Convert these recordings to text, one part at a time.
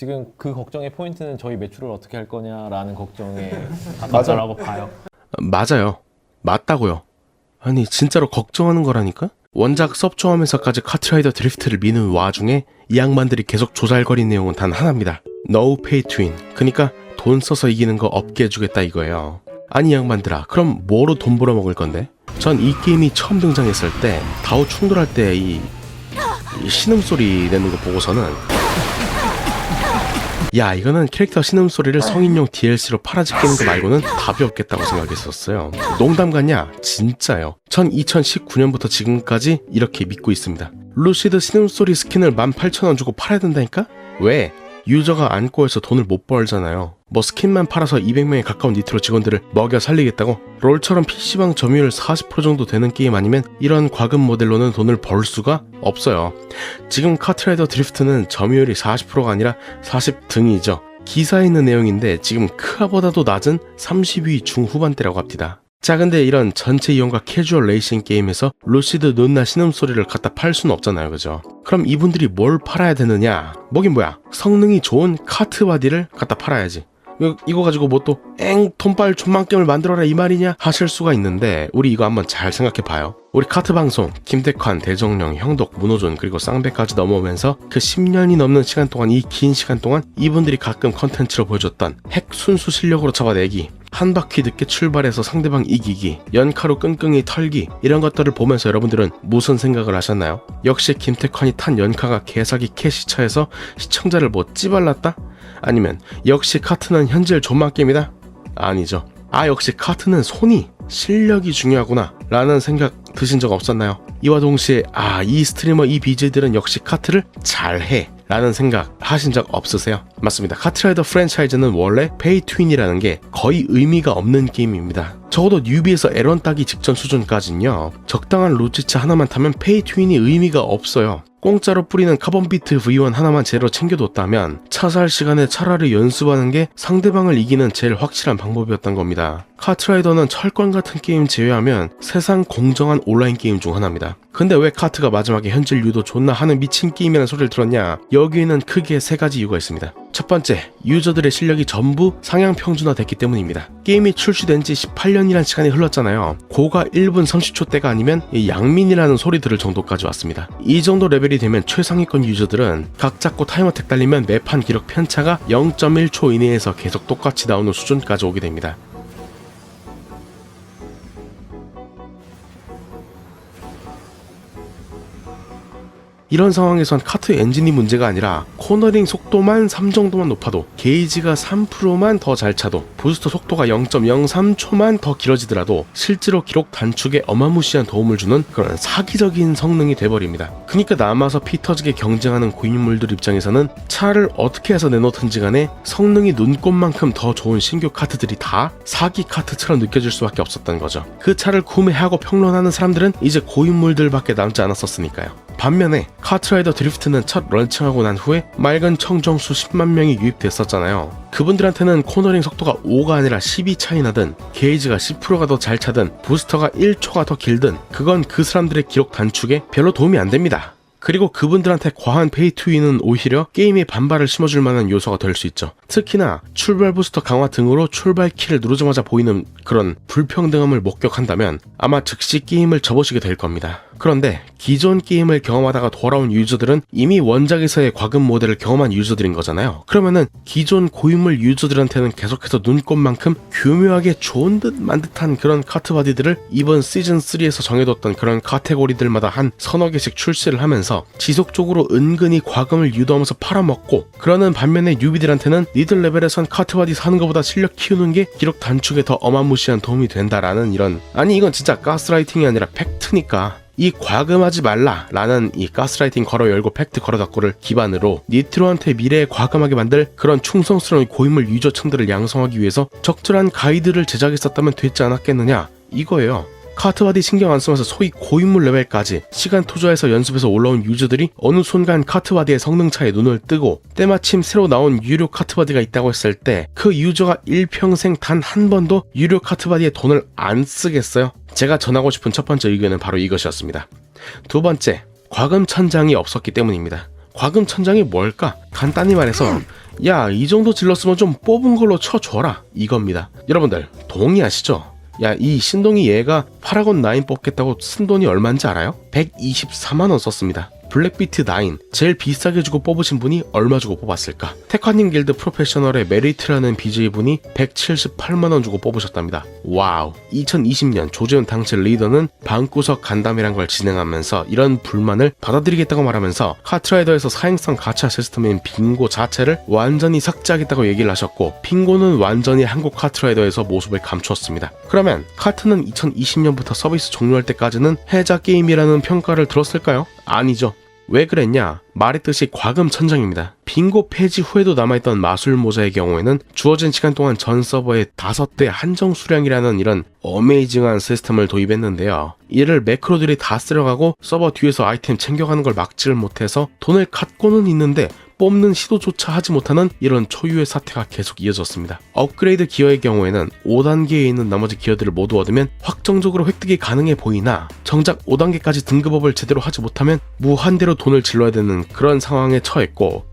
지금 그 걱정의 포인트는 저희 매출을 어떻게 할 거냐라는 걱정에 가깝다라고 봐요. 맞아요. 맞다고요. 아니 진짜로 걱정하는 거라니까? 원작 섭조하면서까지 카트라이더 드리프트를 미는 와중에 이 양반들이 계속 조잘거린 내용은 단 하나입니다. No pay to win. 그니까 돈 써서 이기는 거 없게 해주겠다 이거예요. 아니 이 양반들아 그럼 뭐로 돈 벌어먹을 건데? 전 이 게임이 처음 등장했을 때 다오 충돌할 때 이 신음소리 내는 거 보고서는 야 이거는 캐릭터 신음소리를 성인용 DLC로 팔아짓기는 거 말고는 답이 없겠다고 생각했었어요 농담 같냐? 진짜요 전 2019년부터 지금까지 이렇게 믿고 있습니다 루시드 신음소리 스킨을 18,000원 주고 팔아야 된다니까? 왜? 유저가 안고해서 돈을 못 벌잖아요 뭐 스킨만 팔아서 200명에 가까운 니트로 직원들을 먹여 살리겠다고? 롤처럼 PC방 점유율 40% 정도 되는 게임 아니면 이런 과금 모델로는 돈을 벌 수가 없어요 지금 카트라이더 드리프트는 점유율이 40%가 아니라 40등이죠. 기사에 있는 내용인데 지금 크아보다도 낮은 30위 중후반대라고 합니다. 자 근데 이런 전체 이용과 캐주얼 레이싱 게임에서 루시드 눈나 신음소리를 갖다 팔 수는 없잖아요 그죠? 그럼 이분들이 뭘 팔아야 되느냐? 뭐긴 뭐야 성능이 좋은 카트 바디를 갖다 팔아야지 이거, 가지고 뭐 또 엥 돈빨 존망겜을 만들어라 이 말이냐 하실 수가 있는데 우리 이거 한번 잘 생각해 봐요. 우리 카트 방송 김택환, 대정령, 형덕, 문호준 그리고 쌍배까지 넘어오면서 그 10년이 넘는 시간 동안 이 긴 시간 동안 이분들이 가끔 컨텐츠로 보여줬던 핵 순수 실력으로 잡아내기 한 바퀴 늦게 출발해서 상대방 이기기, 연카로 끙끙이 털기 이런 것들을 보면서 여러분들은 무슨 생각을 하셨나요? 역시 김태환이 탄 연카가 개사기 캐시차에서 시청자를 뭐 찌발랐다? 아니면 역시 카트는 현질 존맛 게임이다? 아니죠. 아 역시 카트는 손이 실력이 중요하구나 라는 생각 드신 적 없었나요? 이와 동시에 아 이 스트리머 이 BJ들은 역시 카트를 잘해 라는 생각 하신 적 없으세요? 맞습니다. 카트라이더 프랜차이즈는 원래 페이 트윈이라는 게 거의 의미가 없는 게임입니다. 적어도 뉴비에서 에런 따기 직전 수준까지는요. 적당한 로치차 하나만 타면 페이 트윈이 의미가 없어요. 공짜로 뿌리는 카본 비트 V1 하나만 제로 챙겨뒀다면 차살 시간에 차라리 연습하는 게 상대방을 이기는 제일 확실한 방법이었던 겁니다. 카트라이더는 철권 같은 게임 제외하면 세상 공정한 온라인 게임 중 하나입니다. 근데 왜 카트가 마지막에 현질 유도 존나 하는 미친 게임이라는 소리를 들었냐? 여기에는 크게 세 가지 이유가 있습니다. 첫 번째, 유저들의 실력이 전부 상향 평준화됐기 때문입니다. 게임이 출시된 지 18년이란 시간이 흘렀잖아요. 고가 1분 30초 때가 아니면 이 양민이라는 소리 들을 정도까지 왔습니다. 이 정도 레벨이 되면 최상위권 유저들은 각 잡고 타이머 택 달리면 매판 기록 편차가 0.1초 이내에서 계속 똑같이 나오는 수준까지 오게 됩니다. 이런 상황에선 카트 엔진이 문제가 아니라 코너링 속도만 3 정도만 높아도 게이지가 3%만 더 잘 차도 부스터 속도가 0.03초만 더 길어지더라도 실제로 기록 단축에 어마무시한 도움을 주는 그런 사기적인 성능이 돼버립니다. 그니까 남아서 피 터지게 경쟁하는 고인물들 입장에서는 차를 어떻게 해서 내놓든지 간에 성능이 눈꽃만큼 더 좋은 신규 카트들이 다 사기 카트처럼 느껴질 수밖에 없었던 거죠. 그 차를 구매하고 평론하는 사람들은 이제 고인물들밖에 남지 않았었으니까요. 반면에 카트라이더 드리프트는 첫 런칭하고 난 후에 맑은 청정수 10만 명이 유입됐었잖아요. 그분들한테는 코너링 속도가 5가 아니라 12 차이 나든 게이지가 10%가 더 잘 차든 부스터가 1초가 더 길든 그건 그 사람들의 기록 단축에 별로 도움이 안 됩니다. 그리고 그분들한테 과한 페이 투윈은 오히려 게임에 반발을 심어줄 만한 요소가 될 수 있죠. 특히나 출발 부스터 강화 등으로 출발 키를 누르자마자 보이는 그런 불평등함을 목격한다면 아마 즉시 게임을 접으시게 될 겁니다. 그런데 기존 게임을 경험하다가 돌아온 유저들은 이미 원작에서의 과금 모델을 경험한 유저들인 거잖아요. 그러면은 기존 고인물 유저들한테는 계속해서 눈꽃만큼 교묘하게 좋은 듯 만 듯한 그런 카트 바디들을 이번 시즌 3에서 정해뒀던 그런 카테고리들마다 한 서너 개씩 출시를 하면서 지속적으로 은근히 과금을 유도하면서 팔아먹고 그러는 반면에 뉴비들한테는 니들 레벨에선 카트 바디 사는 것보다 실력 키우는 게 기록 단축에 더 어마무시한 도움이 된다라는 이런 아니 이건 진짜 가스라이팅이 아니라 팩트니까 이 과금하지 말라라는 이 가스라이팅 걸어 열고 팩트 걸어 닫고를 기반으로 니트로한테 미래에 과금하게 만들 그런 충성스러운 고인물 유저층들을 양성하기 위해서 적절한 가이드를 제작했었다면 됐지 않았겠느냐 이거예요. 카트바디 신경 안 쓰면서 소위 고인물 레벨까지 시간 투자해서 연습해서 올라온 유저들이 어느 순간 카트바디의 성능 차에 눈을 뜨고 때마침 새로 나온 유료 카트바디가 있다고 했을 때 그 유저가 일평생 단 한 번도 유료 카트바디에 돈을 안 쓰겠어요? 제가 전하고 싶은 첫 번째 의견은 바로 이것이었습니다. 두 번째, 과금 천장이 없었기 때문입니다. 과금 천장이 뭘까? 간단히 말해서 야 이 정도 질렀으면 좀 뽑은 걸로 쳐줘라 이겁니다. 여러분들 동의하시죠? 야 이 신동이 얘가 파라곤 9 뽑겠다고 쓴 돈이 얼마인지 알아요? 124만원 썼습니다. 블랙비트 9 제일 비싸게 주고 뽑으신 분이 얼마 주고 뽑았을까? 테카님 길드 프로페셔널의 메리트라는 BJ분이 178만원 주고 뽑으셨답니다. 와우 2020년 조재현 당시 리더는 방구석 간담이란 걸 진행하면서 이런 불만을 받아들이겠다고 말하면서 카트라이더에서 사행성 가챠 시스템인 빙고 자체를 완전히 삭제하겠다고 얘기를 하셨고 빙고는 완전히 한국 카트라이더에서 모습을 감추었습니다. 그러면 카트는 2020년부터 서비스 종료할 때까지는 해자 게임이라는 평가를 들었을까요? 아니죠. 왜 그랬냐? 말했듯이 과금 천장입니다. 빙고 폐지 후에도 남아있던 마술 모자의 경우에는 주어진 시간 동안 전 서버에 5대 한정 수량이라는 이런 어메이징한 시스템을 도입했는데요. 이를 매크로들이 다 쓸어가고 서버 뒤에서 아이템 챙겨가는 걸 막지를 못해서 돈을 갖고는 있는데 뽑는 시도조차 하지 못하는 이런 초유의 사태가 계속 이어졌습니다. 업그레이드 기어의 경우에는 5단계에 있는 나머지 기어들을 모두 얻으면 확정적으로 획득이 가능해 보이나 정작 5단계까지 등급업을 제대로 하지 못하면 무한대로 돈을 질러야 되는 그런 상황에 처했고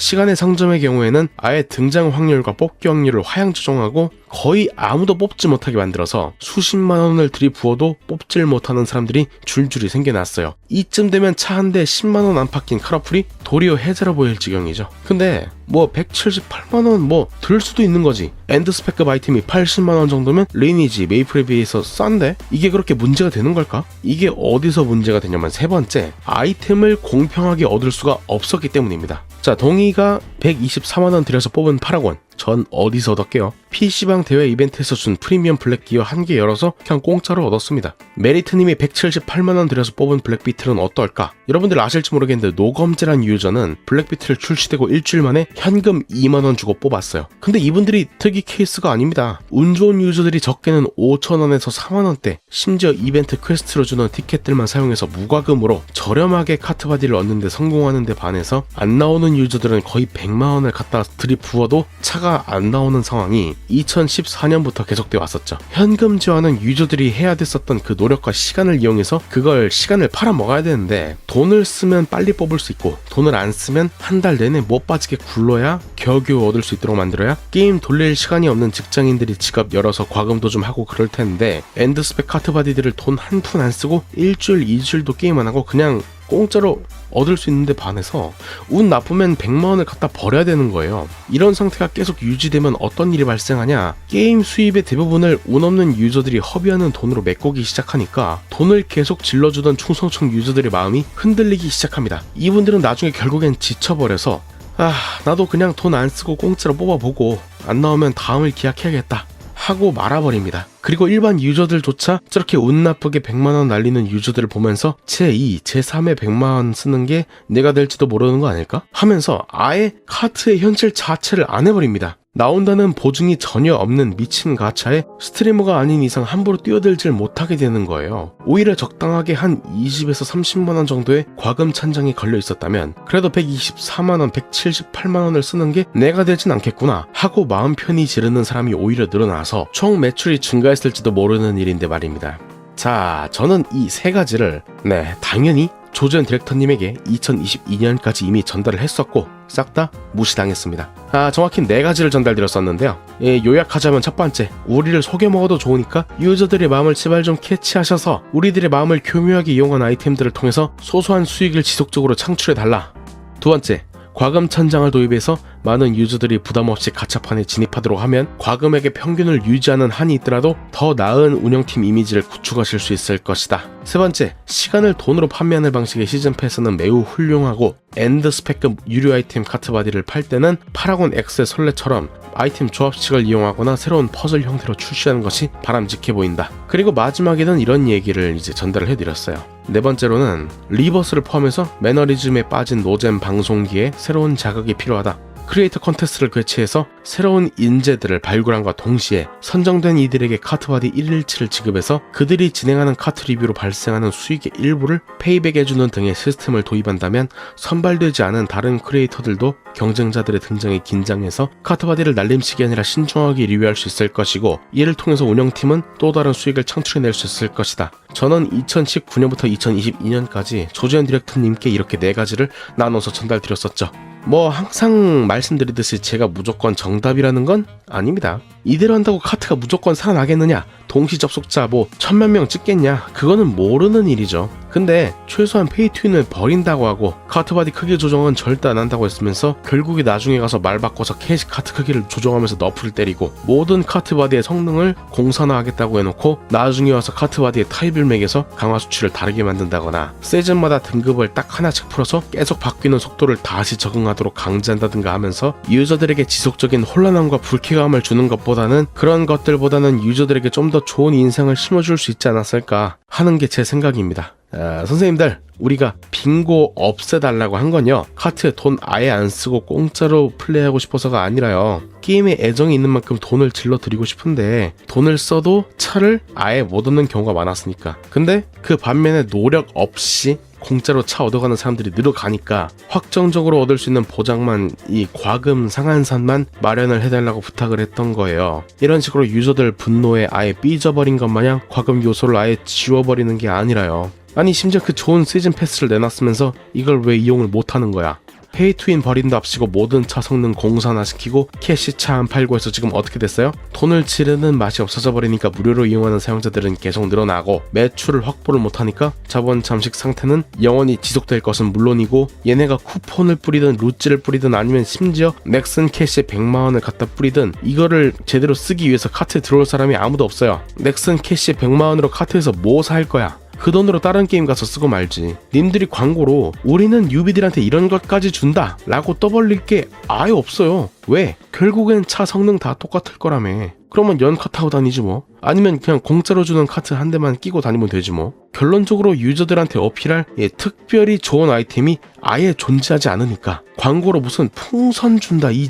시간의 상점의 경우에는 아예 등장 확률과 뽑기 확률을 하향 조정하고 거의 아무도 뽑지 못하게 만들어서 수십만 원을 들이부어도 뽑질 못하는 사람들이 줄줄이 생겨났어요. 이쯤 되면 차 한 대 10만 원 안팎인 카라풀이 도리어 해자로 보일 지경이죠. 근데 뭐 178만 원 뭐 들 수도 있는 거지. 엔드 스펙급 아이템이 80만 원 정도면 리니지 메이플에 비해서 싼데 이게 그렇게 문제가 되는 걸까? 이게 어디서 문제가 되냐면 세 번째 아이템을 공평하게 얻을 수가 없었기 때문입니다. 자 동의 가 124만 원 들여서 뽑은 파라곤 전 어디서 얻었게요? PC방 대회 이벤트에서 준 프리미엄 블랙 기어 한 개 열어서 그냥 공짜로 얻었습니다. 메리트님이 178만원 들여서 뽑은 블랙비틀은 어떨까? 여러분들 아실지 모르겠는데 노검제란 유저는 블랙비틀 출시되고 일주일 만에 현금 2만원 주고 뽑았어요. 근데 이분들이 특이 케이스가 아닙니다. 운 좋은 유저들이 적게는 5천원에서 4만원대 심지어 이벤트 퀘스트로 주는 티켓들만 사용해서 무과금으로 저렴하게 카트바디를 얻는데 성공하는 데 반해서 안 나오는 유저들은 거의 100만원을 갖다 들이부어도 차가 안 나오는 상황이 2014년부터 계속돼 왔었죠. 현금 지원은 유저들이 해야 됐었던 그 노력과 시간을 이용해서 그걸 시간을 팔아 먹어야 되는데 돈을 쓰면 빨리 뽑을 수 있고 돈을 안 쓰면 한 달 내내 못 빠지게 굴러야 겨우겨우 얻을 수 있도록 만들어야 게임 돌릴 시간이 없는 직장인들이 지갑 열어서 과금도 좀 하고 그럴 텐데 엔드스펙 카트바디들을 돈 한 푼 안 쓰고 일주일 이주일도 게임 안 하고 그냥 공짜로 얻을 수 있는데 반해서 운 나쁘면 100만 원을 갖다 버려야 되는 거예요. 이런 상태가 계속 유지되면 어떤 일이 발생하냐? 게임 수입의 대부분을 운 없는 유저들이 허비하는 돈으로 메꾸기 시작하니까 돈을 계속 질러주던 충성청 유저들의 마음이 흔들리기 시작합니다. 이분들은 나중에 결국엔 지쳐버려서 아 나도 그냥 돈 안 쓰고 공짜로 뽑아보고 안 나오면 다음을 기약해야겠다. 하고 말아버립니다. 그리고 일반 유저들조차 저렇게 운 나쁘게 100만원 날리는 유저들을 보면서 제2, 제3의 100만원 쓰는 게 내가 될지도 모르는 거 아닐까? 하면서 아예 카트의 현실 자체를 안 해버립니다. 나온다는 보증이 전혀 없는 미친 가차에 스트리머가 아닌 이상 함부로 뛰어들질 못하게 되는 거예요. 오히려 적당하게 한 20에서 30만원 정도의 과금 찬장이 걸려 있었다면 그래도 124만원, 178만원을 쓰는 게 내가 되진 않겠구나 하고 마음 편히 지르는 사람이 오히려 늘어나서 총 매출이 증가했을지도 모르는 일인데 말입니다. 자, 저는 이 세 가지를 네, 당연히 조전 디렉터님에게 2022년까지 이미 전달을 했었고 싹 다 무시당했습니다. 아 정확히 네 가지를 전달드렸었는데요. 예, 요약하자면 첫 번째, 우리를 속여 먹어도 좋으니까 유저들의 마음을 제발 좀 캐치하셔서 우리들의 마음을 교묘하게 이용한 아이템들을 통해서 소소한 수익을 지속적으로 창출해 달라. 두 번째, 과금 천장을 도입해서 많은 유저들이 부담없이 가차판에 진입하도록 하면 과금액의 평균을 유지하는 한이 있더라도 더 나은 운영팀 이미지를 구축하실 수 있을 것이다. 세 번째, 시간을 돈으로 판매하는 방식의 시즌 패스는 매우 훌륭하고 엔드 스펙급 유료 아이템 카트 바디를 팔 때는 파라곤 X의 설레처럼 아이템 조합식을 이용하거나 새로운 퍼즐 형태로 출시하는 것이 바람직해 보인다. 그리고 마지막에는 이런 얘기를 이제 전달을 해드렸어요. 네 번째로는 리버스를 포함해서 매너리즘에 빠진 노잼 방송기에 새로운 자극이 필요하다. 크리에이터 컨테스트를 개최해서 새로운 인재들을 발굴함과 동시에 선정된 이들에게 카트바디 1일치를 지급해서 그들이 진행하는 카트 리뷰로 발생하는 수익의 일부를 페이백해주는 등의 시스템을 도입한다면 선발되지 않은 다른 크리에이터들도 경쟁자들의 등장에 긴장해서 카트바디를 날림치기 아니라 신중하게 리뷰할 수 있을 것이고 이를 통해서 운영팀은 또 다른 수익을 창출해낼 수 있을 것이다. 저는 2019년부터 2022년까지 조재현 디렉터님께 이렇게 네 가지를 나눠서 전달드렸었죠. 뭐 항상 말씀드리듯이 제가 무조건 정답이라는 건 아닙니다. 이대로 한다고 카트가 무조건 살아나겠느냐? 동시 접속자 뭐 천만 명 찍겠냐? 그거는 모르는 일이죠. 근데 최소한 페이트윈을 버린다고 하고 카트 바디 크기 조정은 절대 안 한다고 했으면서 결국에 나중에 가서 말 바꿔서 캐시 카트 크기를 조정하면서 너프를 때리고 모든 카트 바디의 성능을 공산화하겠다고 해놓고 나중에 와서 카트 바디의 타입을 매겨서 강화 수치를 다르게 만든다거나 시즌마다 등급을 딱 하나씩 풀어서 계속 바뀌는 속도를 다시 적응하도록 강제한다든가 하면서 유저들에게 지속적인 혼란함과 불쾌감을 주는 것보다 는 그런 것들보다는 유저들에게 좀 더 좋은 인상을 심어줄 수 있지 않았을까 하는 게 제 생각입니다. 아, 선생님들 우리가 빙고 없애달라고 한 건요. 카트에 돈 아예 안 쓰고 공짜로 플레이하고 싶어서가 아니라요. 게임에 애정이 있는 만큼 돈을 질러 드리고 싶은데 돈을 써도 차를 아예 못 얻는 경우가 많았으니까. 근데 그 반면에 노력 없이 공짜로 차 얻어가는 사람들이 늘어가니까 확정적으로 얻을 수 있는 보장만 이 과금 상한선만 마련을 해달라고 부탁을 했던 거예요. 이런 식으로 유저들 분노에 아예 삐져버린 것 마냥 과금 요소를 아예 지워버리는 게 아니라요. 아니 심지어 그 좋은 시즌 패스를 내놨으면서 이걸 왜 이용을 못하는 거야? 페이투인 버린답시고 모든 차 성능 공산화시키고 캐시 차 안 팔고 해서 지금 어떻게 됐어요? 돈을 지르는 맛이 없어져 버리니까 무료로 이용하는 사용자들은 계속 늘어나고 매출을 확보를 못하니까 자본 잠식 상태는 영원히 지속될 것은 물론이고 얘네가 쿠폰을 뿌리든 루찌를 뿌리든 아니면 심지어 넥슨 캐시에 100만원을 갖다 뿌리든 이거를 제대로 쓰기 위해서 카트에 들어올 사람이 아무도 없어요 넥슨 캐시에 100만원으로 카트에서 뭐 살 거야 그 돈으로 다른 게임 가서 쓰고 말지. 님들이 광고로 우리는 유비들한테 이런 것까지 준다 라고 떠벌릴 게 아예 없어요. 왜? 결국엔 차 성능 다 똑같을 거라며. 그러면 연카 타고 다니지 뭐. 아니면 그냥 공짜로 주는 카트 한 대만 끼고 다니면 되지 뭐. 결론적으로 유저들한테 어필할 예, 특별히 좋은 아이템이 아예 존재하지 않으니까 광고로 무슨 풍선 준다 이,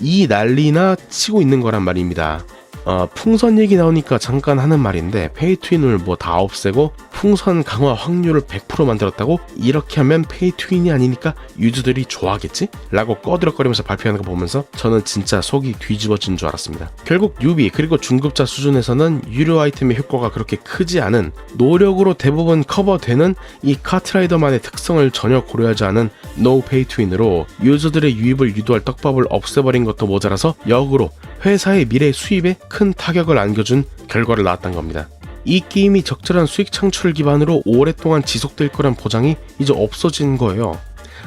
이 난리나 치고 있는 거란 말입니다. 어, 풍선 얘기 나오니까 잠깐 하는 말인데 페이트윈을 뭐 다 없애고 풍선 강화 확률을 100% 만들었다고 이렇게 하면 페이트윈이 아니니까 유저들이 좋아하겠지? 라고 꺼드럭거리면서 발표하는 거 보면서 저는 진짜 속이 뒤집어진 줄 알았습니다. 결국 유비 그리고 중급자 수준에서는 유료 아이템의 효과가 그렇게 크지 않은 노력으로 대부분 커버되는 이 카트라이더만의 특성을 전혀 고려하지 않은 노 페이트윈으로 유저들의 유입을 유도할 떡밥을 없애버린 것도 모자라서 역으로 회사의 미래 수입에 큰 타격을 안겨준 결과를 낳았던 겁니다. 이 게임이 적절한 수익 창출 기반으로 오랫동안 지속될 거란 보장이 이제 없어진 거예요.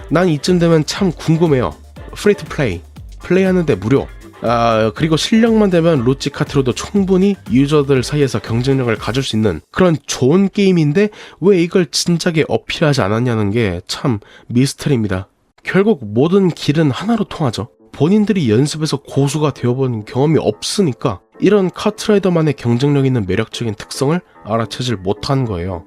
난 이쯤 되면 참 궁금해요. 프리 투 플레이, 플레이하는데 무료. 아, 그리고 실력만 되면 로찌 카트로도 충분히 유저들 사이에서 경쟁력을 가질 수 있는 그런 좋은 게임인데 왜 이걸 진작에 어필하지 않았냐는 게 참 미스터리입니다. 결국 모든 길은 하나로 통하죠. 본인들이 연습해서 고수가 되어본 경험이 없으니까 이런 카트라이더만의 경쟁력 있는 매력적인 특성을 알아채질 못한 거예요.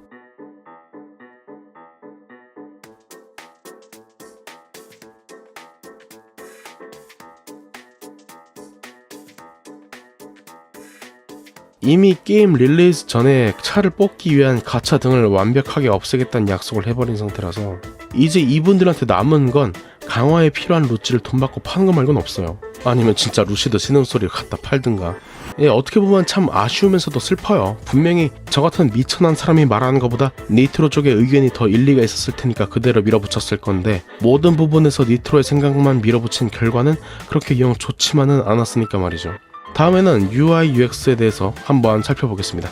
이미 게임 릴리즈 전에 차를 뽑기 위한 가차 등을 완벽하게 없애겠다는 약속을 해버린 상태라서 이제 이분들한테 남은 건 강화에 필요한 루치를 돈 받고 파는 거 말고는 없어요. 아니면 진짜 루시드 신음소리를 갖다 팔든가. 예, 어떻게 보면 참 아쉬우면서도 슬퍼요. 분명히 저 같은 미천한 사람이 말하는 것보다 니트로 쪽의 의견이 더 일리가 있었을 테니까 그대로 밀어붙였을 건데 모든 부분에서 니트로의 생각만 밀어붙인 결과는 그렇게 영 좋지만은 않았으니까 말이죠. 다음에는 UI UX에 대해서 한번 살펴보겠습니다.